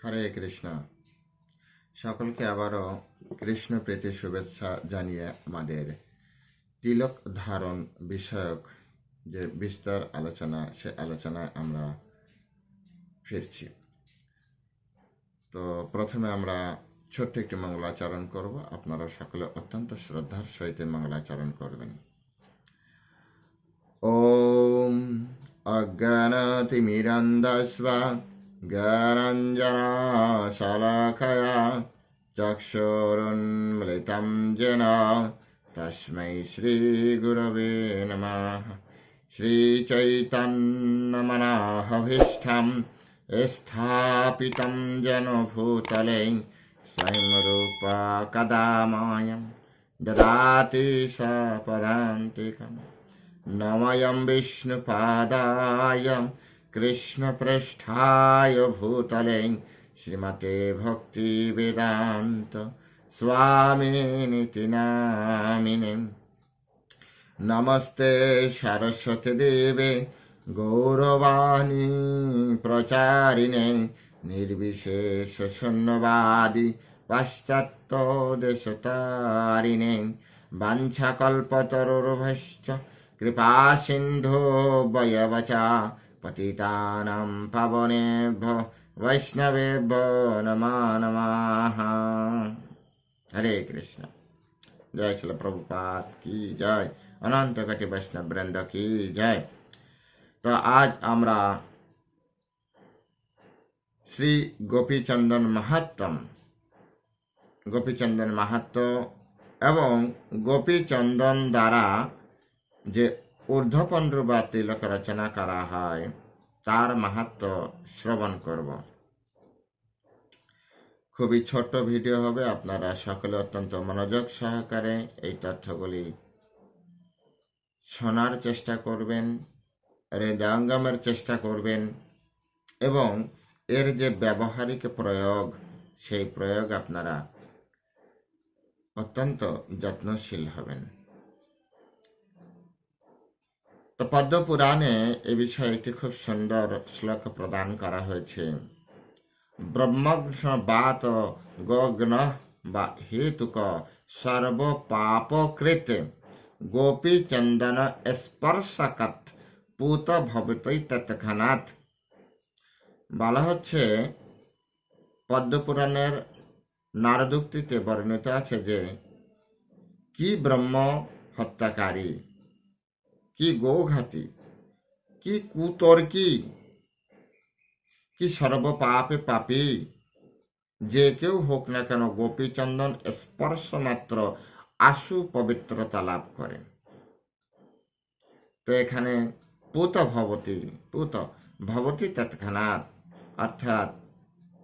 হরে কৃষ্ণ সকলকে আবারও কৃষ্ণ প্রীতি শুভেচ্ছা জানিয়ে আমাদের তিলক ধারণ বিষয়ক যে বিস্তর আলোচনা সে আলোচনায় আমরা ফিরছি তো প্রথমে আমরা ছোট্ট একটি মঙ্গলাচরণ করব আপনারা সকলে অত্যন্ত শ্রদ্ধার সহিত মঙ্গলাচরণ করবেন ॐ अज्ञानतिमिरन्धस्व ज्ञानञ्जनाशलाखया चक्षुरुन्मिलितं येन तस्मै श्रीगुरवे नमः। श्रीचैतन्यमनाहभीष्टं स्थापितं जनभूतले स्वयं रूपा कदा मायं ददाति स पदान्तिकम् नमयं विष्णुपादाय কৃষ্ণপৃষ্ঠায় ভূতলে শ্রীমতে ভক্তি বেদান্ত স্বামী নামিনে। নমস্তে সরস্বতী দেবে, গৌরবাণী প্রচারিণে, নির্বিশেষ শূন্যবাদী পাশ্চাত্য দেশতারিণে। বাঞ্ছাকল্পতরুভশ্চ কৃপা সিন্ধু বয়বচা पतितानां पावनेभ्यो वैष्णवेभ्यो नमो नमः हरे कृष्ण जय श्री प्रभुपाद की जय অনন্ত কটি বৈষ্ণব বৃন্দ কি জয় তো আজ আমরা শ্রী গোপীচন্দন মাহাত্ম গোপীচন্দন মাহাত্ম এবং গোপীচন্দন দ্বারা যে ঊর্ধ্বপণ্ড বা তিলক রচনা করা হয় তার মাহাত্ম শ্রবণ করব। খুবই ছোট্ট ভিডিও হবে, আপনারা সকলে অত্যন্ত মনোযোগ সহকারে এই তথ্যগুলি শোনার চেষ্টা করবেন, হৃদয়ঙ্গমের চেষ্টা করবেন এবং এর যে ব্যবহারিক প্রয়োগ, সেই প্রয়োগ আপনারা অত্যন্ত যত্নশীল হবেন। তো পদ্ম পুরাণে এ বিষয়ে একটি খুব সুন্দর শ্লোক প্রদান করা হয়েছে। ব্রহ্মঘ্ন বাত গগ্ন বা হেতুক সর্ব পাপকৃত গোপী চন্দন স্পর্শকত পুত ভবিতই তৎক্ষণাৎ বলা হচ্ছে, পদ্মপুরাণের নারদুক্তিতে বর্ণিত আছে যে, কি ব্রহ্ম হত্যাকারী? কি গোঘাতী? কি কুতর্কি? কি সর্বপাপে পাপী? যে কেউ হোক না কেন গোপীচন্দন স্পর্শ মাত্র আশু পবিত্রতা লাভ করে। তো এখানে পুত ভবতী পুত ভবতী তৎক্ষণাৎ, অর্থাৎ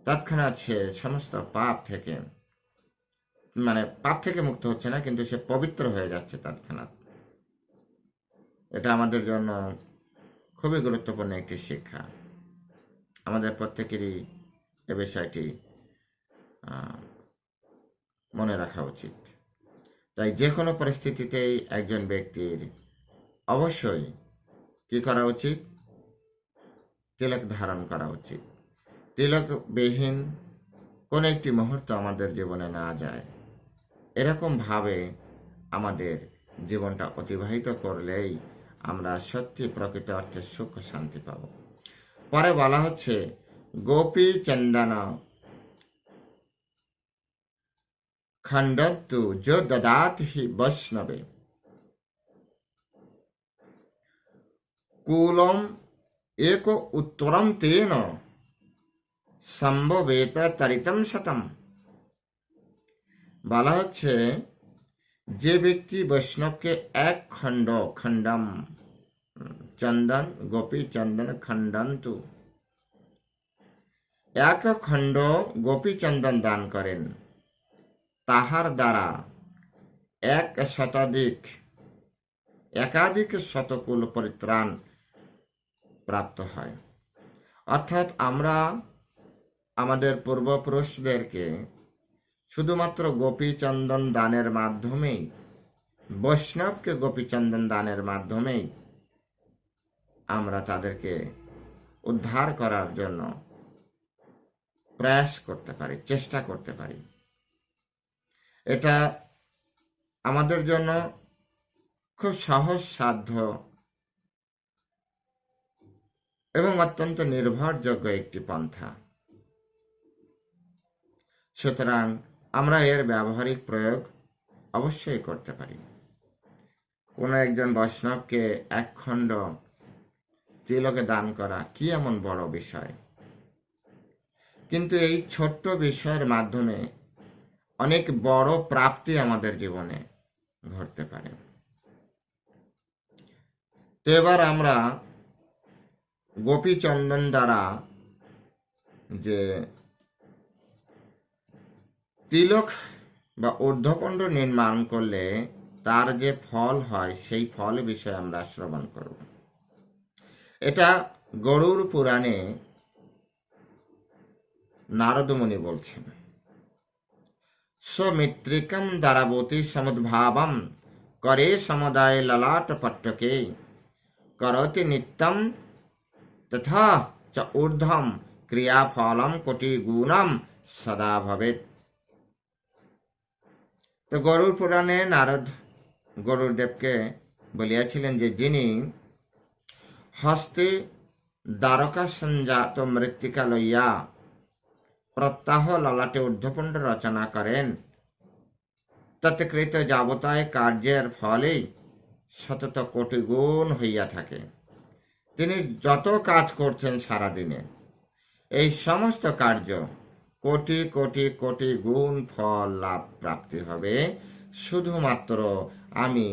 তৎক্ষণাৎ সে সমস্ত পাপ থেকে মানে পাপ থেকে মুক্ত হচ্ছে না, কিন্তু সে পবিত্র হয়ে যাচ্ছে তৎক্ষণাৎ। এটা আমাদের জন্য খুবই গুরুত্বপূর্ণ একটি শিক্ষা। আমাদের প্রত্যেকেরই এ বিষয়টি মনে রাখা উচিত। তাই যে কোনো পরিস্থিতিতেই একজন ব্যক্তির অবশ্যই কি করা উচিত? তিলক ধারণ করা উচিত। তিলকবিহীন কোন একটি মুহূর্ত আমাদের জীবনে না যায়। এরকমভাবে আমাদের জীবনটা অতিবাহিত করলেই আমরা সত্যি প্রকৃত অর্থে সুখ শান্তি পাব। পরে বলা হচ্ছে, গোপী চন্দন খণ্ডন্তু যো দদাত হি বৈষ্ণবে। কুলম এক উত্তরম তেন সম্ভবেত তরিতম শতম। বলা হচ্ছে যে ব্যক্তি বৈষ্ণবকে এক খণ্ড, খণ্ডম, চন্দন, গোপী চন্দন, খণ্ডন্তু। এক খণ্ড গোপী চন্দন দান করেন। তাহার দ্বারা এক শতাধিক, একাধিক শতকুল পরিত্রাণ প্রাপ্ত হয়। অর্থাৎ আমরা আমাদের পূর্বপুরুষদেরকে শুধুমাত্র গোপীচন্দন দানের মাধ্যমেই, বৈষ্ণবকে গোপীচন্দন দানের মাধ্যমেই আমরা তাদেরকে উদ্ধার করার জন্য প্রয়াস করতে পারি, চেষ্টা করতে পারি। এটা আমাদের জন্য খুব সহজ সাধ্য এবং অত্যন্ত নির্ভরযোগ্য একটি পন্থা। সুতরাং আমরা এর ব্যবহারিক প্রয়োগ অবশ্যই করতে পারি। কোনো একজন বৈষ্ণবকে একখণ্ড তিলকে দান করা কি এমন বড় বিষয়? কিন্তু এই ছোট্ট বিষয়ের মাধ্যমে অনেক বড় প্রাপ্তি আমাদের জীবনে ঘটতে পারে। তো এবার আমরা গোপীচন্দন দ্বারা যে তিলক বা ঊর্ধ্বপণ্ড নির্মাণ করলে তার যে ফল হয়, সেই ফল বিষয়ে আমরা শ্রবণ করব। এটা গরুর পুরাণে নারদমুনি বলছেন, স্বমিত্রিকম দ্বারাবতী সমুদ্ভাবম করে সমুদায় ললাট পট্টকে, করতি নিত্যম তথা চ ঊর্ধ্বম ক্রিয়াফলম কোটি গুণম সদা ভবেত তো গরুর পুরাণে নারদ গরুর দেবকে বলিয়াছিলেন যে, যিনি হস্তে দ্বারকা সঞ্জাত মৃত্তিকা লইয়া প্রত্যাহ ললাটে ঊর্ধ্বপুণ্ড রচনা করেন তৎকৃত যাবতায় কার্যের ফলে শতত কোটি গুণ হইয়া থাকে। তিনি যত কাজ করছেন সারাদিনে, এই সমস্ত কার্য কোটি কোটি কোটি গুণ ফল লাভ প্রাপ্তি হবে। শুধুমাত্র আমি,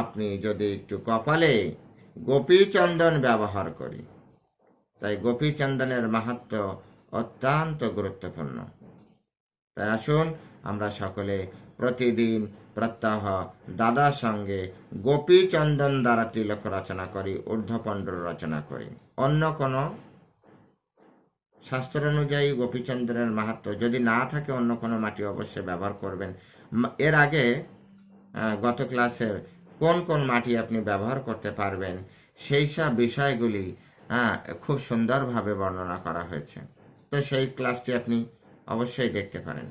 আপনি যদি একটু কপালে গোপীচন্দন ব্যবহার করি, তাই গোপীচন্দনের মাহাত্ম অত্যন্ত গুরুত্বপূর্ণ। তাই আসুন, আমরা সকলে প্রতিদিন প্রত্যাহ দাদার সঙ্গে গোপীচন্দন দ্বারা তিলক রচনা করি ঊর্ধ্বপণ্ড রচনা করি। অন্য কোনো শাস্ত্র অনুযায়ী গোপীচন্দ্রের মাহাত্ম। যদি না থাকে, অন্য কোনো মাটি অবশ্যই ব্যবহার করবেন। এর আগে গত ক্লাসে কোন কোন মাটি আপনি ব্যবহার করতে পারবেন, সেই সব বিষয়গুলি খুব সুন্দরভাবে বর্ণনা করা হয়েছে। তো সেই ক্লাসটি আপনি অবশ্যই দেখতে পারেন।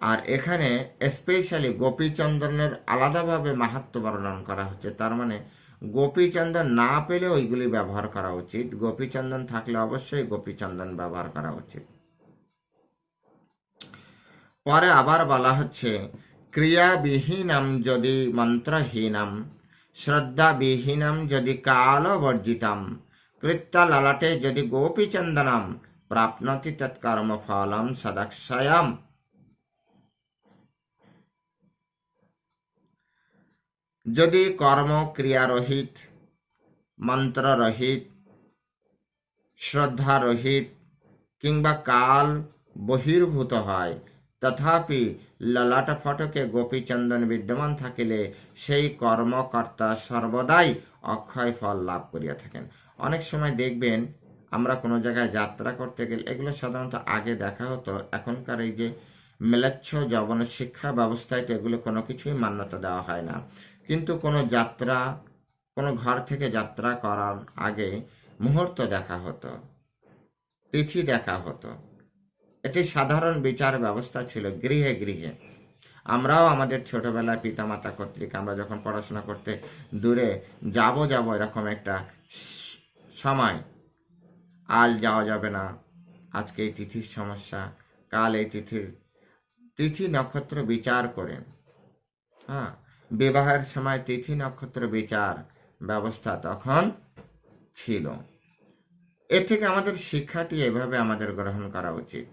আর এখানে স্পেশালি গোপীচন্দ্রনের আলাদাভাবে মাহাত্ম বর্ণন করা হচ্ছে। তার মানে গোপীচন্দন না পেলে ওইগুলি ব্যবহার করা উচিত। গোপীচন্দন থাকলে অবশ্যই গোপীচন্দন ব্যবহার করা উচিত। পরে আবার বলা হচ্ছে, ক্রিয়াবিহীনম যদি মন্ত্রহীনম, শ্রদ্ধাবিহীনম যদি কালবর্জিতম কৃত্য ললাটে যদি গোপীচন্দনম, প্রাপ্নতি তৎকর্ম ফলম সদক্ষয়ম। যদি কর্ম ক্রিয়ারহিত, মন্ত্ররহিত, শ্রদ্ধারহিত কিংবা কাল বহির্ভূত হয়, তথাপি ললাট ফটকে গোপীচন্দন বিদ্যমান থাকিলে সেই কর্মকর্তা সর্বদাই অক্ষয় ফল লাভ করিয়া থাকেন। অনেক সময় দেখবেন আমরা কোনো জায়গায় যাত্রা করতে গেলে, এগুলো সাধারণত আগে দেখা হতো, এখনকার এই যে মেলাচ্ছ যবন শিক্ষা ব্যবস্থায় তো এগুলো কোনো কিছুই মান্যতা দেওয়া হয় না। কিন্তু কোনো যাত্রা, কোনো ঘর থেকে যাত্রা করার আগে মুহূর্ত দেখা হতো, তিথি দেখা হতো। এটি সাধারণ বিচার ব্যবস্থা ছিল গৃহে গৃহে। আমরাও আমাদের ছোটবেলায় পিতামাতা কর্তৃক আমরা যখন পড়াশোনা করতে দূরে যাব যাব এরকম একটা সময়। আজ যাওয়া যাবে না, আজকে এই তিথির সমস্যা, কাল এই তিথির, তিথি নক্ষত্র বিচার করেন হ্যাঁ বিবাহের সময় তিথি নক্ষত্র বিচার ব্যবস্থা তখন ছিল। এর থেকে আমাদের শিক্ষাটি এভাবে আমাদের গ্রহণ করা উচিত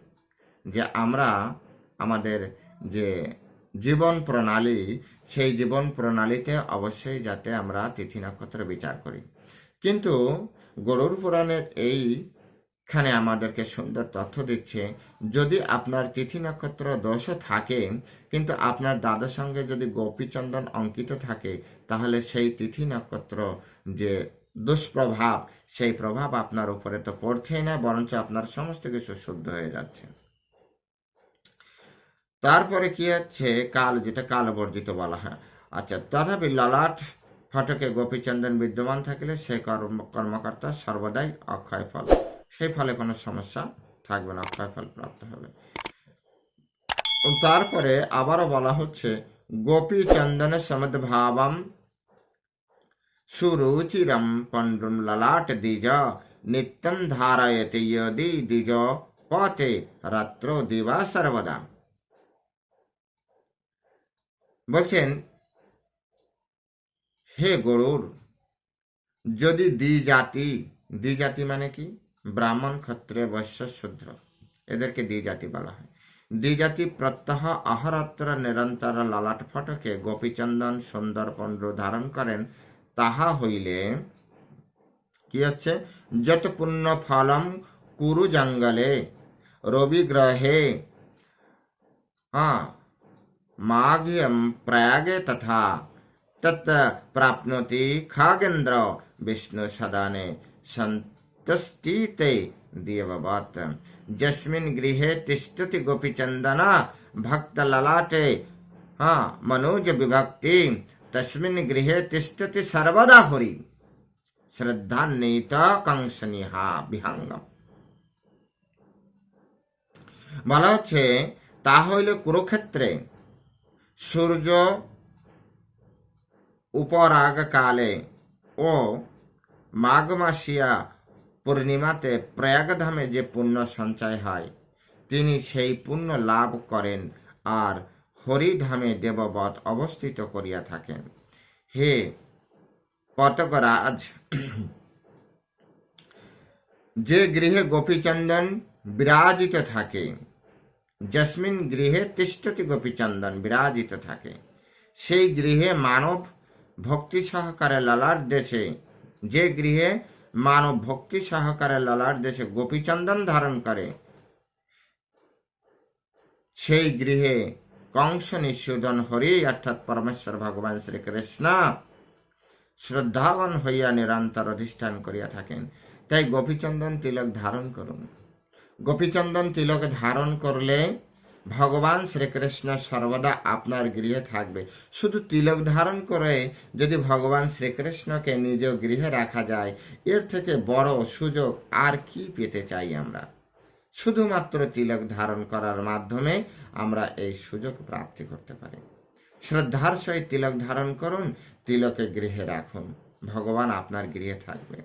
যে আমরা আমাদের যে জীবন প্রণালী, সেই জীবন প্রণালীতে অবশ্যই যাতে আমরা তিথি নক্ষত্র বিচার করি। কিন্তু গরুর পুরাণের এইখানে আমাদেরকে সুন্দর তথ্য দিচ্ছে, যদি আপনার তিথি নক্ষত্র দোষও থাকে, কিন্তু আপনার দাদার সঙ্গে যদি গোপীচন্দন অঙ্কিত থাকে, তাহলে সেই তিথি নক্ষত্র যে দুষ্প্রভাব, সেই প্রভাব আপনার উপরে তো পড়ছেই না, বরঞ্চ আপনার সমস্ত কিছু শুদ্ধ হয়ে যাচ্ছে। তারপরে কি হচ্ছে? কাল, যেটা কাল বর্জিত বলা হয়। আচ্ছা তথাপি ললাট ফটকে গোপীচন্দন বিদ্যমান থাকলে সে কর্ম, কর্মকর্তা সর্বদাই অক্ষয় ফল সেই ফলে কোনো সমস্যা থাকবে না ফল প্রাপ্ত হবে। তারপরে আবারও বলা হচ্ছে, গোপী চন্দন সমদ্ভাবম সুরুচিরম পণ্ডুম ললাট দ্বিজ, নিত্যম ধারয়তে যদি দ্বিজ পথে রাত্র দিবা সর্বদা। বলছেন, হে গরুর, যদি দ্বিজাতি দ্বিজাতি মানে কি? ব্রাহ্মণ ক্ষত্রিয় বৈশ্য শূদ্র এদেরকে দ্বিজাতি বলা হয় দ্বিজাতি প্রত্যহ অহরত্র নিরন্তর ললাট ফটকে গোপীচন্দন সুন্দর পণ্ড ধারণ করেন তাহা হইলে কি হচ্ছে যত পুণ্য ফলম কুরু জঙ্গলে রবি গ্রহে হ্যাঁ মাঘ্যম প্রয়াগে তথা তत् প্রাপ্নোতি খাগেন্দ্র বিষ্ণু সদানে সন্তস্তিতে দেববৎ যস্মিन् গৃহে তিষ্ঠতি গোপীচন্দন ভক্ত ললাটে হ্যাঁ মনোজ বিভক্তি তস্মিन् গৃহে তিষ্ঠতি সর্বদা হরি শ্রদ্ধান্বিত কংসনিহা বিহাঙ্গম বলা হচ্ছে তা হইলে কুরুক্ষেত্রে সূর্য উপরাগকালে ও মাঘ মাসিয়া পূর্ণিমাতে প্রয়াগধামে যে পুণ্য সঞ্চয় হয়, তিনি সেই পুণ্য লাভ করেন আর হরিধামে দেববত অবস্থিত করিয়া থাকেন। হে পতকরাজ! যে গৃহে গোপীচন্দন বিরাজিত থাকে, যস্মিন গৃহে তিষ্ঠতি গোপীচন্দন বিরাজিত থাকে, সেই গৃহে মানব ভক্তি সহকারে লালার দেশে যে গৃহে মানব ভক্তি সহকারে ললাট দেশে গোপীচন্দন ধারণ করে। সেই গৃহে কংস নিঃসুদন হরি, অর্থাৎ পরমেশ্বর ভগবান শ্রীকৃষ্ণ শ্রদ্ধাবান হইয়া নিরন্তর অধিষ্ঠান করিয়া থাকেন। তাই গোপীচন্দন তিলক ধারণ করুন। গোপীচন্দন তিলক ধারণ করলে ভগবান শ্রীকৃষ্ণ সর্বদা আপনার গৃহে থাকবে। শুধু তিলক ধারণ করে যদি ভগবান শ্রীকৃষ্ণকে নিজ গৃহে রাখা যায়, এর থেকে বড় সুযোগ আর কি পেতে চাই আমরা? শুধুমাত্র তিলক ধারণ করার মাধ্যমে আমরা এই সুযোগ প্রাপ্তি করতে পারি। শ্রদ্ধার সহিত তিলক ধারণ করুন, তিলকে গৃহে রাখুন। ভগবান আপনার গৃহে থাকবে।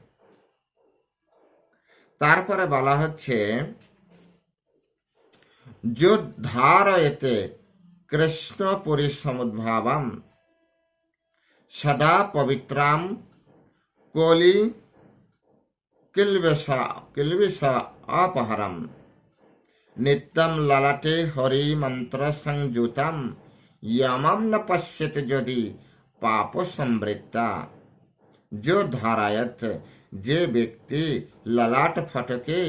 তারপরে বলা হচ্ছে जो धारयते कृष्ण पुरी समुद्भाव सदा पवित्रा कोली किल्विषा अपहरम। नित्यम ललटे हरि मंत्र संयुतम यमम न पश्यत यदि पाप संवृत्ता। जो धारायत जे व्यक्ति ललाट फटके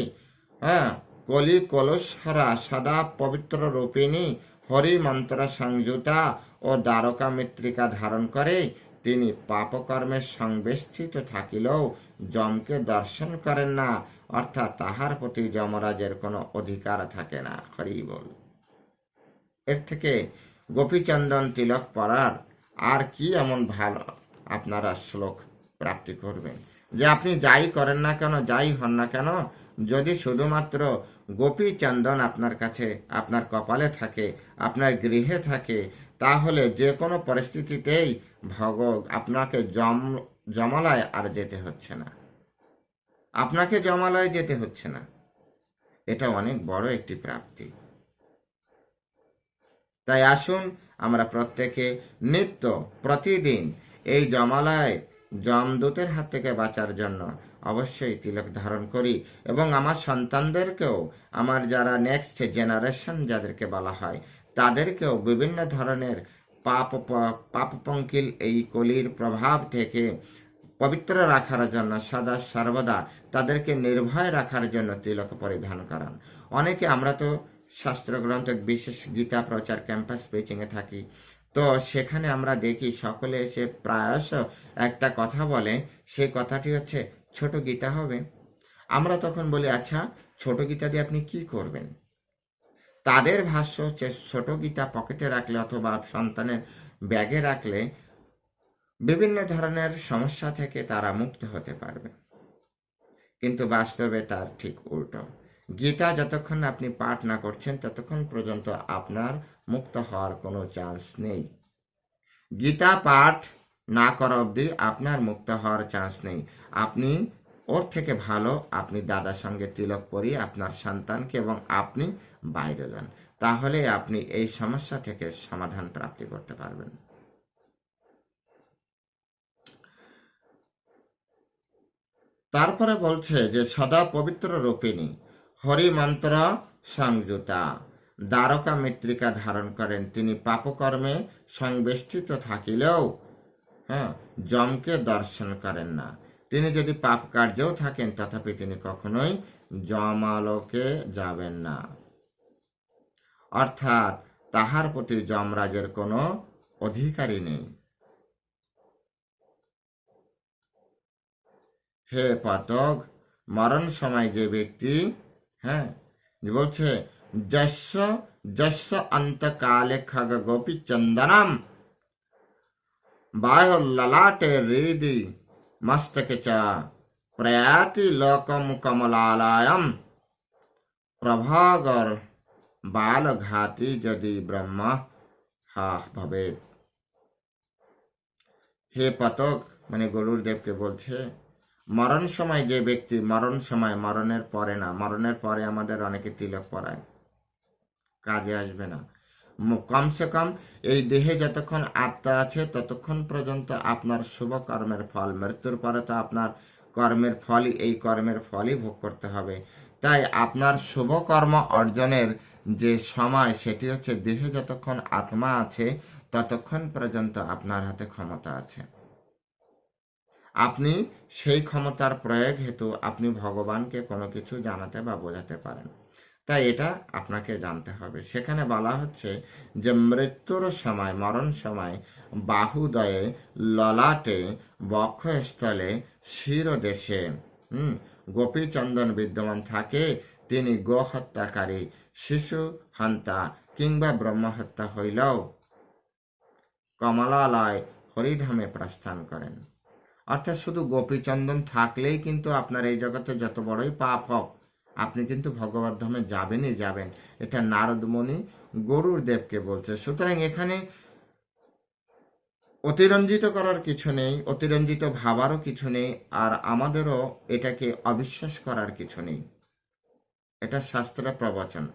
हाँ, কলি কলসহরা সদা, পবিত্র রূপিণী, হরি মন্ত্র সংযুতা ও দ্বারকা মৃত্তিকা ধারণ করে তিনি পাপকর্মে সংবেষ্টিত থাকিলেও যমকে দর্শন করেন না, অর্থাৎ তাহার প্রতি যমরাজের কোনো অধিকার থাকে না। হরি বল। এর থেকে গোপীচন্দন তিলক পরার আর কি এমন ভালো আপনারা শ্লোক প্রাপ্তি করবেন? যে আপনি যাই করেন না কেন, যাই হন না কেন যদি শুধুমাত্র গোপী চন্দন আপনার কাছে, আপনার কপালে থাকে, আপনার গৃহে থাকে, তাহলে যে কোনো পরিস্থিতিতেই ভগ আপনাকে জম জমালয় আর যেতে হচ্ছে না। আপনাকে জমালয় যেতে হচ্ছে না। এটা অনেক বড় একটি প্রাপ্তি। তাই আসুন আমরা প্রত্যেকে নিত্য প্রতিদিন এই জমালয় জমদূতের হাত থেকে বাঁচার জন্য অবশ্যই তিলক ধারণ করি এবং আমার সন্তানদেরকেও, আমার যারা নেক্সট জেনারেশন যাদেরকে বলা হয়, তাদেরকেও বিভিন্ন ধরনের পাপ পাপ পঙ্কিল এই কলির প্রভাব থেকে পবিত্র রাখার জন্য সদা সর্বদা তাদেরকে নির্ভয় রাখার জন্য তিলক পরিধান করান। অনেকে আমরা তো শাস্ত্রগ্রন্থ বিশেষ গীতা প্রচার ক্যাম্পাস পেচিংয়ে থাকি তো সেখানে আমরা দেখি সকলে এসে প্রায়শ একটা কথা বলে। সেই কথাটি হচ্ছে, ছোট গীতা হবে? আমরা তখন বলি আচ্ছা ছোট গীতা দিয়ে আপনি কি করবেন? তাদের ভাষ্য হচ্ছে, ছোট গীতা পকেটে রাখলে অথবা সন্তানের ব্যাগে রাখলে বিভিন্ন ধরনের সমস্যা থেকে তারা মুক্ত হতে পারবে। কিন্তু বাস্তবে তার ঠিক উল্টো। গীতা যতক্ষণ আপনি পাঠ না করছেন, ততক্ষণ পর্যন্ত আপনার মুক্ত হওয়ার কোনো চান্স নেই। গীতা পাঠ না করা অবধি আপনার মুক্ত হওয়ার চান্স নেই। আপনি ওর থেকে ভালো, আপনি দাদার সঙ্গে তিলক পরিয়ে আপনার সন্তানকে এবং আপনি বাইরে যান। তাহলে আপনি এই সমস্যা থেকে সমাধান প্রাপ্তি করতে পারবেন। তারপরে বলছে যে, সদা পবিত্র রূপিণী হরি মন্ত্র সংযুতা। দ্বারকা মৃত্তিকা ধারণ করেন। তিনি পাপকর্মে সংবেষ্টিত থাকিলেও হ্যাঁ যমকে দর্শন করেন না। তিনি যদি পাপ কার্যেও থাকেন, তথাপি তিনি কখনোই যমালোকে যাবেন না। অর্থাৎ তাহার প্রতি যমরাজের কোনো অধিকারী নেই। হে পাতক, মরণ সময় যে ব্যক্তি হ্যাঁ যে বলছে যস্য যস্য অন্তকালে খগ গোপী চন্দনম বাহ্য ললাটে হৃদি মস্তকে চ প্রয়াতি লোকম কমলালয়ম প্রভাগর বালঘাতি যদি ব্রহ্ম হা ভবে হে পতক মানে গরুর দেবকে বলছে মরণ সময় যে ব্যক্তি, মরণ সময়, মরণের পরে না, মরণের পরে আমাদের অনেকে তিলক পরায়। কাজে আসবে না। কমসে কম এই দেহে যতক্ষণ আত্মা আছে, ততক্ষণ পর্যন্ত আপনার শুভ কর্মের ফল, মৃত্যুর পরে তো আপনার কর্মের ফলই, এই কর্মের ফলই ভোগ করতে হবে। তাই আপনার শুভ কর্ম অর্জনের যে সময়, সেটি হচ্ছে দেহে যতক্ষণ আত্মা আছে, ততক্ষণ পর্যন্ত আপনার হাতে ক্ষমতা আছে। আপনি সেই ক্ষমতার প্রয়োগ হেতু আপনি ভগবানকে কোনো কিছু জানাতে বা বোঝাতে পারেন। তাই এটা আপনাকে জানতে হবে। সেখানে বলা হচ্ছে যে মৃত্যুর সময়, মরণ সময় বাহুদয়ে, ললাটে, বক্ষস্থলে, শিরদেশে, হুম, গোপীচন্দন বিদ্যমান থাকে, তিনি গোহত্যাকারী, শিশু হন্তা কিংবা ব্রহ্মহত্যা হইলেও কমলালয় হরিধামে প্রস্থান করেন। অর্থাৎ শুধু গোপীচন্দন থাকলেই কিন্তু আপনার এই জগতে যত বড়ই পাপ হোক, আপনি কিন্তু ভগবত ধামে যাবেনই যাবেন। এটা নারদমণি গরুর দেবকে বলছে। সুতরাং এখানে অতিরঞ্জিত করার কিছু নেই, অতিরঞ্জিত ভাবারও কিছু নেই, আর আমাদেরও এটাকে অবিশ্বাস করার কিছু নেই। এটা শাস্ত্রের প্রবচন।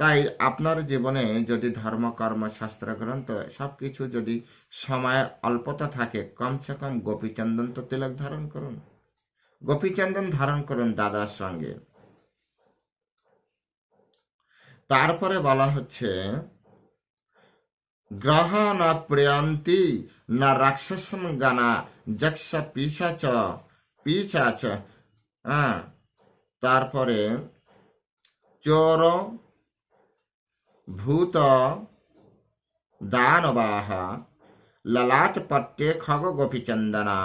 তাই আপনার জীবনে যদি ধর্ম, কর্ম, শাস্ত্র গ্রন্থ সবকিছু যদি সময় অল্পতা থাকে, কমসে কম গোপীচন্দন তো তিলক ধারণ করুন। গোপীচন্দন ধারণ করুন দাদার সঙ্গে। তারপরে বলা হচ্ছে, গ্রহ না প্রিয়ন্তি, না রাক্ষসম গানা যক্ষ পিসাচ পিসাচ হ্যাঁ তারপরে চোর ভূত দানবাহ ললাট পট্টে খগ গোপীচন্দনা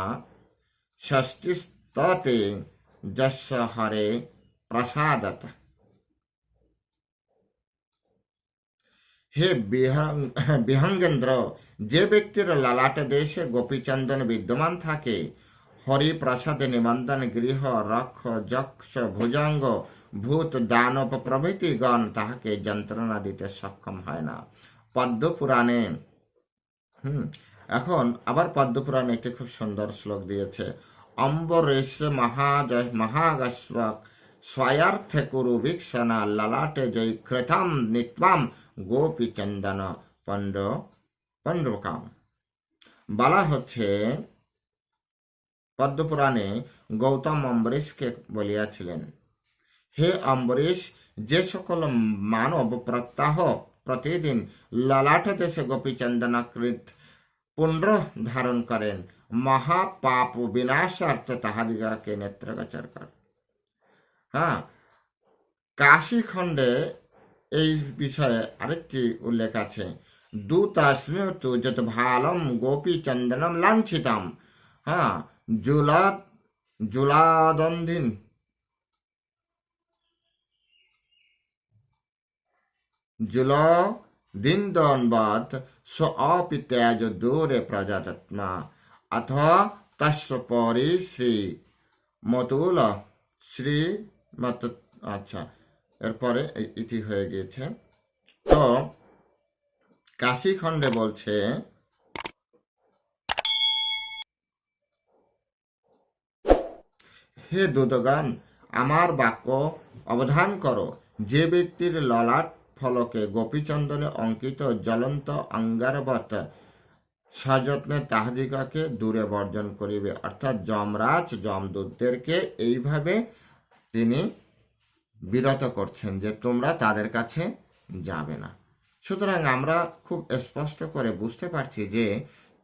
ষষ্ঠীস্ততে যশ হরে প্রসাদত হে বিহং- বিহঙ্গেন্দ্র যে ব্যক্তির ললাট দেশে গোপীচন্দন বিদ্যমান থাকে হরিপ্রসাদে নিবন্ধন গৃহ রক্ষ, যক্ষ, ভুজঙ্গ, ভূত, দানব প্রভৃতিগণ তাহাকে যন্ত্রণা দিতে সক্ষম হয় না। পদ্ম পুরাণে হুম, এখন আবার পদ্ম পুরাণে একটি খুব সুন্দর শ্লোক দিয়েছে। অম্বরেশ মহাজ, মহাগস্বক, স্বয়ার্থে কুরু ভিক্ষণা ললাটে জয় কৃতম নিত্বাম গোপী চন্দন পণ্ড, পণ্ডকাম। বলা হচ্ছে পদ্মপুরাণে গৌতম অম্বরীশকে বলিয়াছিলেন, হে অম্বরীশ, যে সকল মানব প্রত্যাহ প্রতিদিন ললাট দেশে গোপীচন্দনাকৃত পুণ্ড ধারণ করেন মহাপাপ বিনাশার্থ তাহাদিগাকে নেত্রগোচর কর হ্যাঁ কাশী খণ্ডে এই বিষয়ে আরেকটি উল্লেখ আছে দূতাস্মৃতু যত ভালম গোপী চন্দনম লাঞ্ছিতম। হ্যাঁ জুলা জুলাদন্দিন। জুল দিন দনবাত স অপি ত্যাজ দূরে প্রজাতত্মা। অথ তস্য শ্রী মতুল, শ্রী মত আচ্ছা এরপরে ইতি হয়ে গিয়েছে। তো কাশী খণ্ডে বলছে হে দুদগান আমার বাক্য অবধান করো। যে ব্যক্তির ললাট ফলকে গোপীচন্দনে অঙ্কিত জ্বলন্ত অঙ্গারবত সযত্নে তাহাদিকাকে দূরে বর্জন করিবে, অর্থাৎ যমরাজ, যমদূতদেরকে এইভাবে তিনি বিরত করছেন যে তোমরা তাদের কাছে যাবে না। সুতরাং আমরা খুব স্পষ্ট করে বুঝতে পারছি যে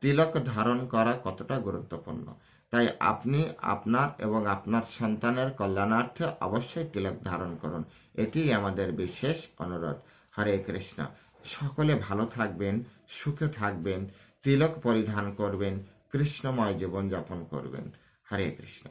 তিলক ধারণ করা কতটা গুরুত্বপূর্ণ। তাই আপনি আপনার এবং আপনার সন্তানের কল্যাণার্থে অবশ্যই তিলক ধারণ করুন। এটি আমাদের বিশেষ অনুরোধ। হরে কৃষ্ণ। সকলে ভালো থাকবেন, সুখে থাকবেন, তিলক পরিধান করবেন, কৃষ্ণময় জীবনযাপন করবেন। হরে কৃষ্ণ।